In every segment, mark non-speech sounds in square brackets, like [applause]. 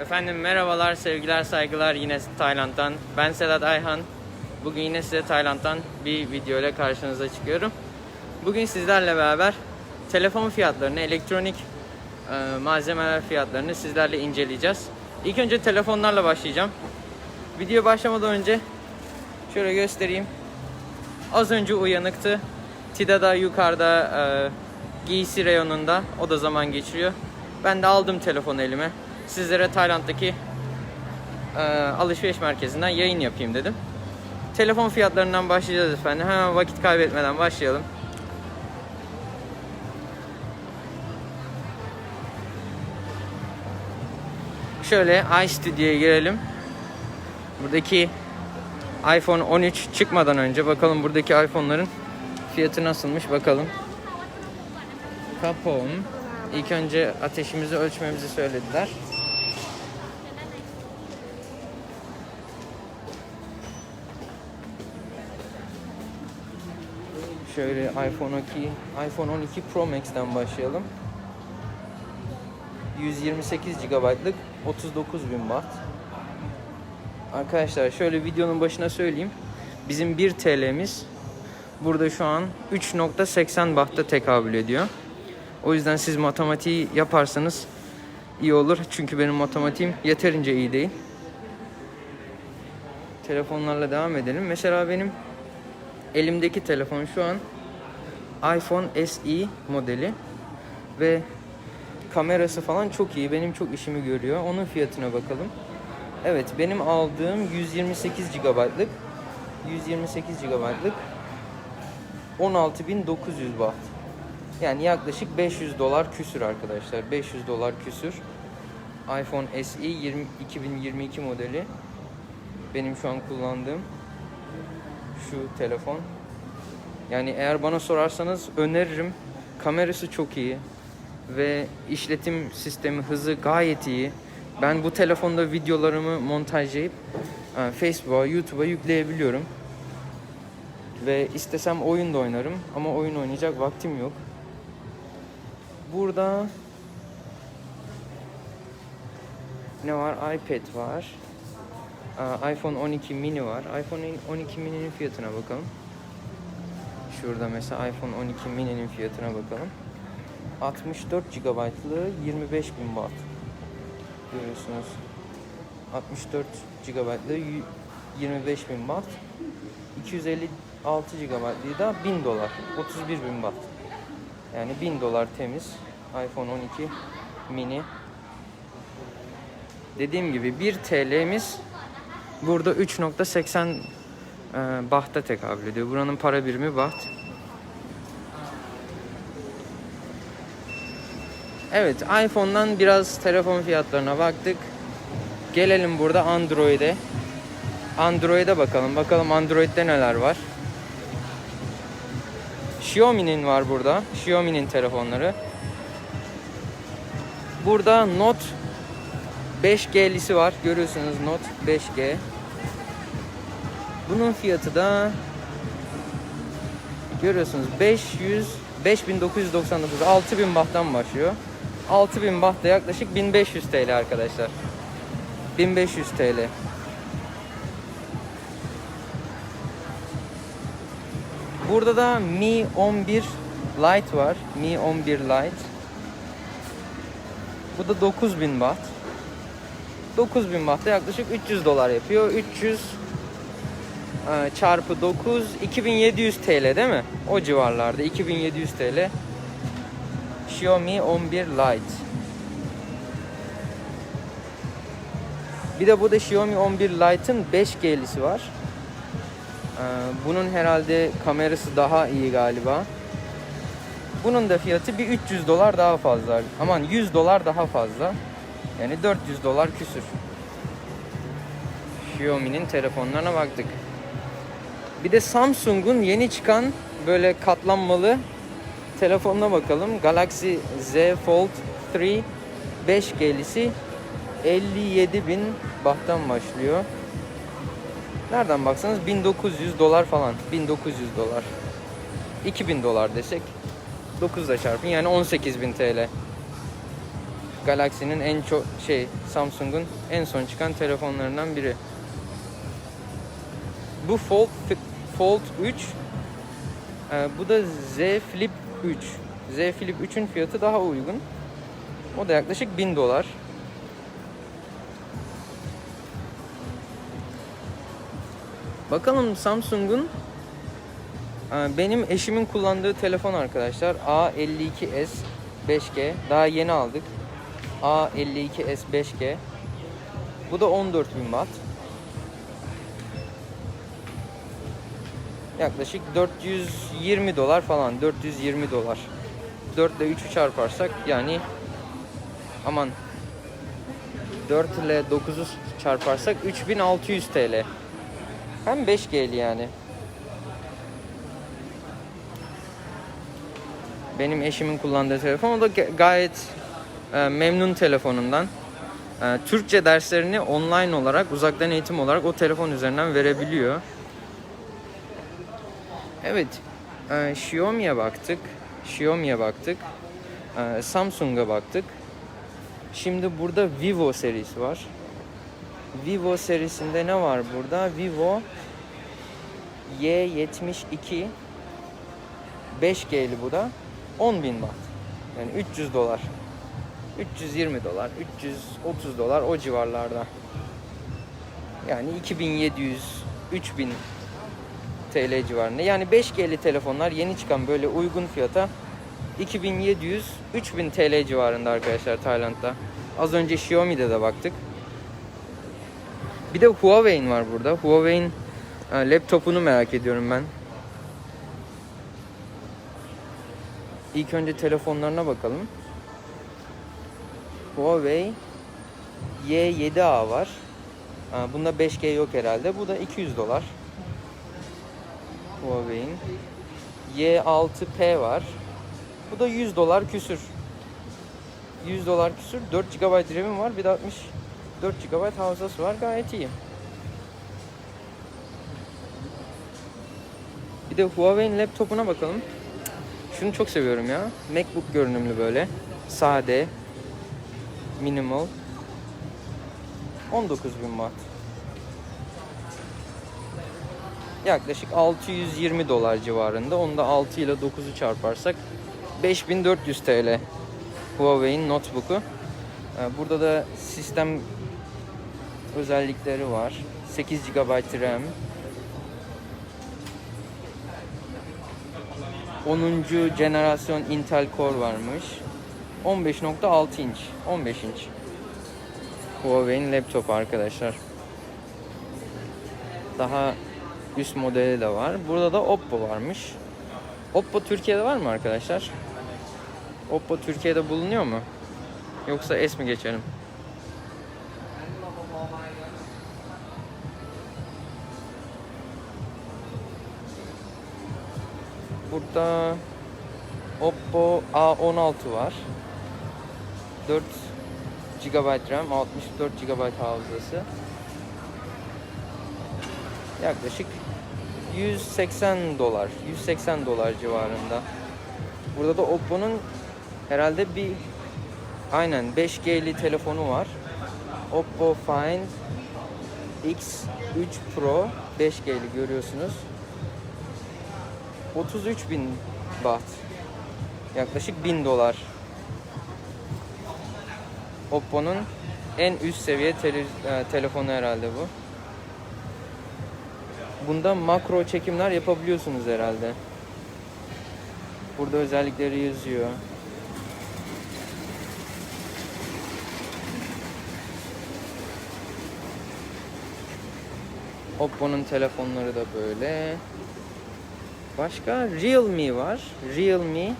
Efendim merhabalar, sevgiler, saygılar yine Tayland'dan. Ben Sedat Ayhan. Bugün yine size Tayland'dan bir video ile karşınıza çıkıyorum. Bugün sizlerle beraber telefon fiyatlarını, elektronik e, malzemeler fiyatlarını sizlerle inceleyeceğiz. İlk önce telefonlarla başlayacağım. Video başlamadan önce şöyle göstereyim. Az önce uyanıktı. Tida da yukarıda e, giysi reyonunda. O da zaman geçiriyor. Ben de aldım telefonu elime. Sizlere Tayland'daki e, alışveriş merkezinden yayın yapayım dedim. Telefon fiyatlarından başlayacağız efendim. Hemen vakit kaybetmeden başlayalım. Şöyle iStudio'ya girelim. Buradaki iPhone 13 çıkmadan önce bakalım buradaki iPhone'ların fiyatı nasılmış bakalım. Kapom. İlk önce ateşimizi ölçmemizi söylediler. Şöyle iPhone 12, iPhone 12 Pro Max'ten başlayalım. 128 GB'lık 39.000 Watt. Arkadaşlar şöyle videonun başına söyleyeyim. Bizim 1 TL'miz burada şu an 3.80 Watt'a tekabül ediyor. O yüzden siz matematiği yaparsanız iyi olur. Çünkü benim matematiğim yeterince iyi değil. Telefonlarla devam edelim. Mesela benim elimdeki telefon şu an iPhone SE modeli ve kamerası falan çok iyi. Benim çok işimi görüyor. Onun fiyatına bakalım. Evet benim aldığım 128 GB'lık 128 GB'lık 16.900 Watt. Yani yaklaşık 500 dolar küsür arkadaşlar. 500 dolar küsür. iPhone SE 20, 2022 modeli. Benim şu an kullandığım şu telefon. Yani eğer bana sorarsanız öneririm. Kamerası çok iyi ve işletim sistemi hızı gayet iyi. Ben bu telefonda videolarımı montajlayıp e, Facebook'a, YouTube'a yükleyebiliyorum. Ve istesem oyun da oynarım ama oyun oynayacak vaktim yok. Burada ne var? iPad var. İPhone 12 mini var. iPhone 12 mini'nin fiyatına bakalım. Şurada mesela iPhone 12 mini'nin fiyatına bakalım. 64 GB'lığı 25.000 Watt. Görüyorsunuz. 64 GB'lığı 25.000 Watt. 256 GB'lığı da 1000 dolar. 31.000 Watt. Yani 1000 dolar temiz. iPhone 12 mini. Dediğim gibi 1 TL'miz burada 3.80 e, bahta tekabül ediyor. Buranın para birimi baht. Evet, iPhone'dan biraz telefon fiyatlarına baktık. Gelelim burada Android'e. Android'e bakalım. Bakalım Android'de neler var. Xiaomi'nin var burada. Xiaomi'nin telefonları. Burada Note 5G'lisi var. Görüyorsunuz Note 5G. Bunun fiyatı da görüyorsunuz 500 5999 6000 bahttan başlıyor. 6000 baht da yaklaşık 1500 TL arkadaşlar. 1500 TL. Burada da Mi 11 Lite var. Mi 11 Lite. Bu da 9000 baht. 9000 baht da yaklaşık 300 dolar yapıyor. 300 e, çarpı 9 2700 TL değil mi? O civarlarda 2700 TL. Xiaomi 11 Lite. Bir de burada Xiaomi 11 Lite'ın 5G'lisi var. Ee, Bunun herhalde kamerası daha iyi galiba. Bunun da fiyatı bir 300 dolar daha fazla. Aman 100 dolar daha fazla. Yani 400 dolar küsür. Xiaomi'nin telefonlarına baktık. Bir de Samsung'un yeni çıkan böyle katlanmalı telefonuna bakalım. Galaxy Z Fold 3 5G'lisi 57.000 bahttan başlıyor. Nereden baksanız 1900 dolar falan. 1900 dolar. 2000 dolar desek 9'da çarpın yani 18.000 TL. Galaxy'nin en çok şey Samsung'un en son çıkan telefonlarından biri. Bu Fold Fold 3 e, bu da Z Flip 3. Z Flip 3'ün fiyatı daha uygun. O da yaklaşık 1000 dolar. Bakalım Samsung'un e, benim eşimin kullandığı telefon arkadaşlar A52s 5G daha yeni aldık. A52s 5G. Bu da 14.000 watt. Yaklaşık 420 dolar falan. 420 dolar. 4 ile 3'ü çarparsak yani aman 4 ile 9'u çarparsak 3600 TL. Hem 5G'li yani. Benim eşimin kullandığı telefon. O da ga- gayet e, memnun telefonundan. E, Türkçe derslerini online olarak, uzaktan eğitim olarak o telefon üzerinden verebiliyor. Evet, e, Xiaomi'ye baktık. Xiaomi'ye baktık. E, Samsung'a baktık. Şimdi burada Vivo serisi var. Vivo serisinde ne var burada? Vivo Y72 5G'li bu da 10.000 watt. Yani 300 dolar. 320 dolar, 330 dolar o civarlarda. Yani 2700 3000 TL civarında. Yani 5G'li telefonlar yeni çıkan böyle uygun fiyata 2700 3000 TL civarında arkadaşlar Tayland'da. Az önce Xiaomi'de de baktık. Bir de Huawei'in var burada. Huawei'in e, laptopunu merak ediyorum ben. İlk önce telefonlarına bakalım. Huawei Y7A var. Ha, Bunda 5G yok herhalde. Bu da 200 dolar. Huawei'in Y6P var. Bu da 100 dolar küsür. 100 dolar küsür. 4 GB RAM'im var. Bir de 64 GB hafızası var. Gayet iyi. Bir de Huawei'in laptopuna bakalım. Şunu çok seviyorum ya. MacBook görünümlü böyle. Sade. Minimal. 19.000 watt. Yaklaşık 620 dolar civarında. Onu da 6 ile 9'u çarparsak 5400 TL. Huawei'in notebook'u. Ee, Burada da sistem özellikleri var. 8 GB RAM. 10. jenerasyon Intel Core varmış. 15.6 inç. 15 inç. Huawei'in laptopu arkadaşlar. Daha üst modeli de var. Burada da Oppo varmış. Oppo Türkiye'de var mı arkadaşlar? Oppo Türkiye'de bulunuyor mu? Yoksa es mi geçelim? Burada Oppo A16 var. 4 GB RAM, 64 GB hafızası. Yaklaşık 180 dolar, 180 dolar civarında. Burada da Oppo'nun herhalde bir aynen 5G'li telefonu var. Oppo Find X3 Pro 5G'li görüyorsunuz. 33.000 baht. Yaklaşık 1000 dolar. Oppo'nun en üst seviye tele- e, telefonu herhalde bu. Bunda makro çekimler yapabiliyorsunuz herhalde. Burada özellikleri yazıyor. Oppo'nun telefonları da böyle. Başka Realme var. Realme.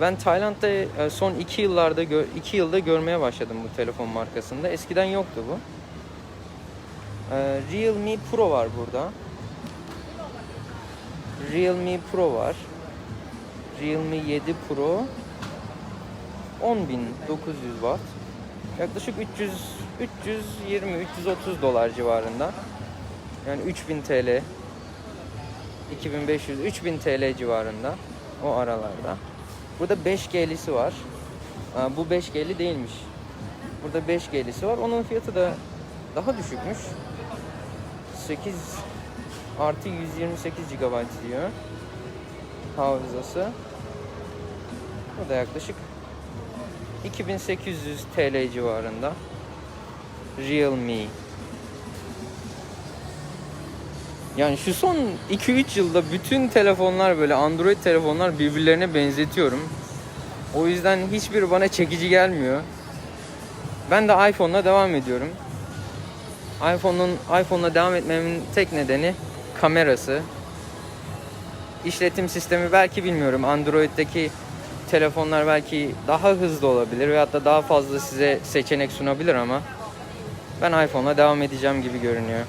Ben Tayland'da e, son iki yıllarda 2 yılda görmeye başladım bu telefon markasında. Eskiden yoktu bu. Ee, Realme Pro var burada. Realme Pro var. Realme 7 Pro 10.900 watt. Yaklaşık 300 320 330 dolar civarında. Yani 3000 TL 2500 3000 TL civarında o aralarda. Burada 5G'lisi var. Bu 5G'li değilmiş. Burada 5G'lisi var. Onun fiyatı da daha düşükmüş. 8 artı 128 GB diyor. Hafızası. Bu da yaklaşık 2800 TL civarında. Realme. Yani şu son 2-3 yılda bütün telefonlar böyle Android telefonlar birbirlerine benzetiyorum. O yüzden hiçbiri bana çekici gelmiyor. Ben de iPhone'la devam ediyorum. iPhone'un iPhone'la devam etmemin tek nedeni kamerası. İşletim sistemi belki bilmiyorum. Android'deki telefonlar belki daha hızlı olabilir veyahut da daha fazla size seçenek sunabilir ama ben iPhone'la devam edeceğim gibi görünüyor.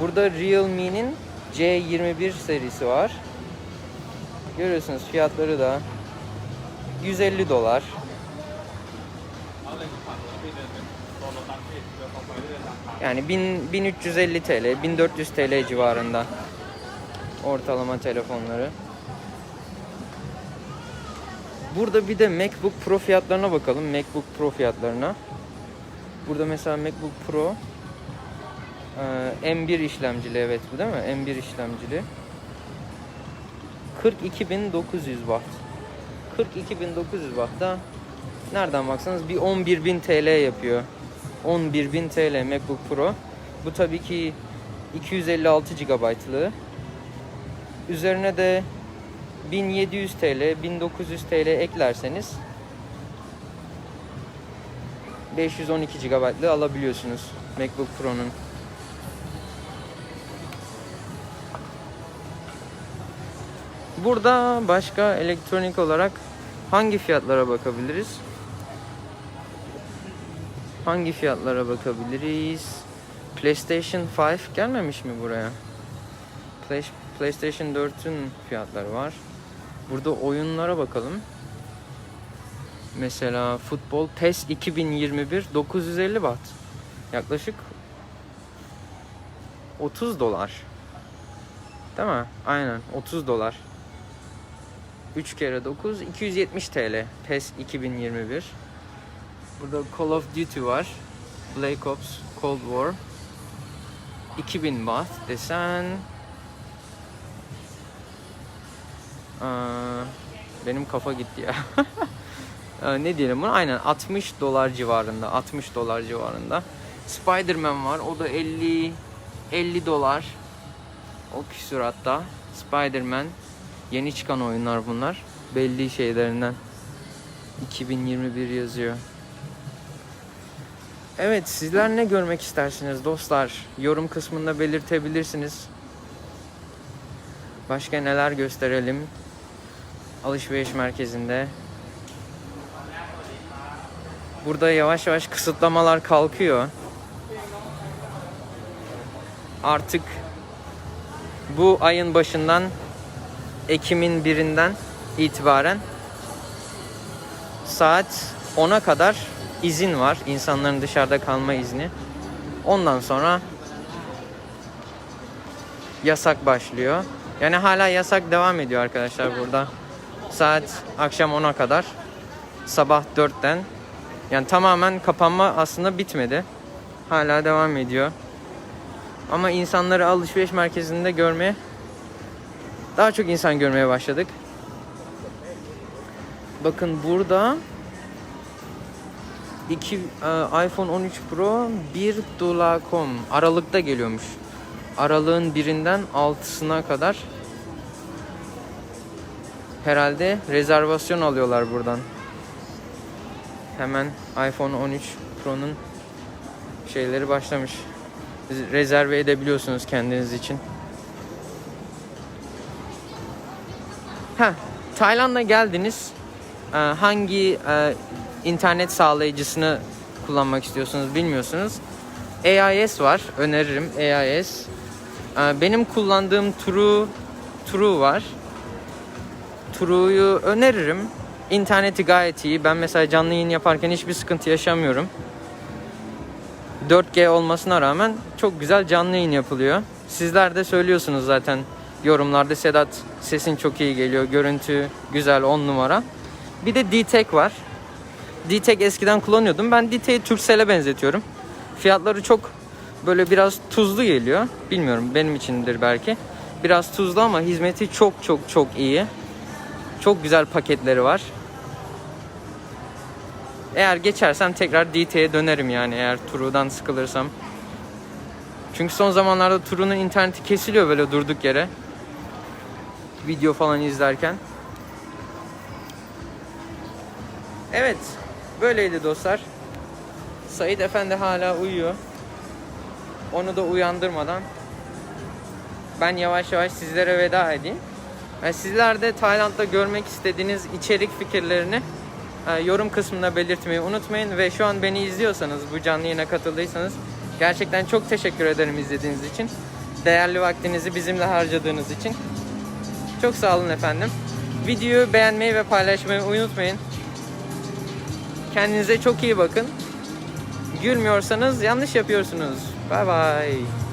Burada Realme'nin C21 serisi var. Görüyorsunuz fiyatları da 150 dolar. Yani 1000, 1350 TL, 1400 TL civarında ortalama telefonları. Burada bir de MacBook Pro fiyatlarına bakalım. MacBook Pro fiyatlarına. Burada mesela MacBook Pro ee, M1 işlemcili evet bu değil mi? M1 işlemcili. 42.900 watt. 42.900 watt da nereden baksanız bir 11.000 TL yapıyor. 11.000 TL MacBook Pro. Bu tabii ki 256 GB'lı. Üzerine de 1700 TL, 1900 TL eklerseniz 512 GB'lı alabiliyorsunuz MacBook Pro'nun. Burada başka elektronik olarak hangi fiyatlara bakabiliriz? Hangi fiyatlara bakabiliriz? PlayStation 5 gelmemiş mi buraya? Play- PlayStation 4'ün fiyatları var. Burada oyunlara bakalım. Mesela futbol PES 2021 950 watt. Yaklaşık 30 dolar. Değil mi? Aynen 30 dolar. 3 kere 9 270 TL. PES 2021. Burada Call of Duty var. Black Ops Cold War. 2000 baht desen benim kafa gitti ya. [laughs] Ne diyelim buna? Aynen 60 dolar civarında. 60 dolar civarında. Spider-Man var. O da 50 50 dolar. O küsur hatta. Spider-Man. Yeni çıkan oyunlar bunlar. Belli şeylerinden. 2021 yazıyor. Evet sizler ne görmek istersiniz dostlar? Yorum kısmında belirtebilirsiniz. Başka neler gösterelim? Alışveriş merkezinde. Burada yavaş yavaş kısıtlamalar kalkıyor. Artık bu ayın başından Ekim'in birinden itibaren saat 10'a kadar izin var. İnsanların dışarıda kalma izni. Ondan sonra yasak başlıyor. Yani hala yasak devam ediyor arkadaşlar burada. Saat akşam 10'a kadar. Sabah 4'ten. Yani tamamen kapanma aslında bitmedi. Hala devam ediyor. Ama insanları alışveriş merkezinde görmeye daha çok insan görmeye başladık. Bakın burada iki, e, iPhone 13 Pro 1 dolar.com Aralıkta geliyormuş. Aralığın birinden altısına kadar herhalde rezervasyon alıyorlar buradan. Hemen iPhone 13 Pro'nun şeyleri başlamış. Rezerve edebiliyorsunuz kendiniz için. Ha, Tayland'a geldiniz. Ee, hangi e, internet sağlayıcısını kullanmak istiyorsunuz bilmiyorsunuz. AIS var. Öneririm AIS. Ee, benim kullandığım True True var. True'yu öneririm. İnterneti gayet iyi. Ben mesela canlı yayın yaparken hiçbir sıkıntı yaşamıyorum. 4G olmasına rağmen çok güzel canlı yayın yapılıyor. Sizler de söylüyorsunuz zaten yorumlarda Sedat sesin çok iyi geliyor. Görüntü güzel 10 numara. Bir de D-Tech var. D-Tech eskiden kullanıyordum. Ben D-Tech'i Turkcell'e benzetiyorum. Fiyatları çok böyle biraz tuzlu geliyor. Bilmiyorum benim içindir belki. Biraz tuzlu ama hizmeti çok çok çok iyi. Çok güzel paketleri var. Eğer geçersem tekrar DT'ye dönerim yani eğer Turu'dan sıkılırsam. Çünkü son zamanlarda Turu'nun interneti kesiliyor böyle durduk yere. Video falan izlerken. Evet, böyleydi dostlar. Said Efendi hala uyuyor. Onu da uyandırmadan ben yavaş yavaş sizlere veda edeyim. Ve sizler de Tayland'da görmek istediğiniz içerik fikirlerini e, yorum kısmında belirtmeyi unutmayın ve şu an beni izliyorsanız, bu canlı yayına katıldıysanız gerçekten çok teşekkür ederim izlediğiniz için. Değerli vaktinizi bizimle harcadığınız için. Çok sağ olun efendim. Videoyu beğenmeyi ve paylaşmayı unutmayın. Kendinize çok iyi bakın. Gülmüyorsanız yanlış yapıyorsunuz. Bye bye.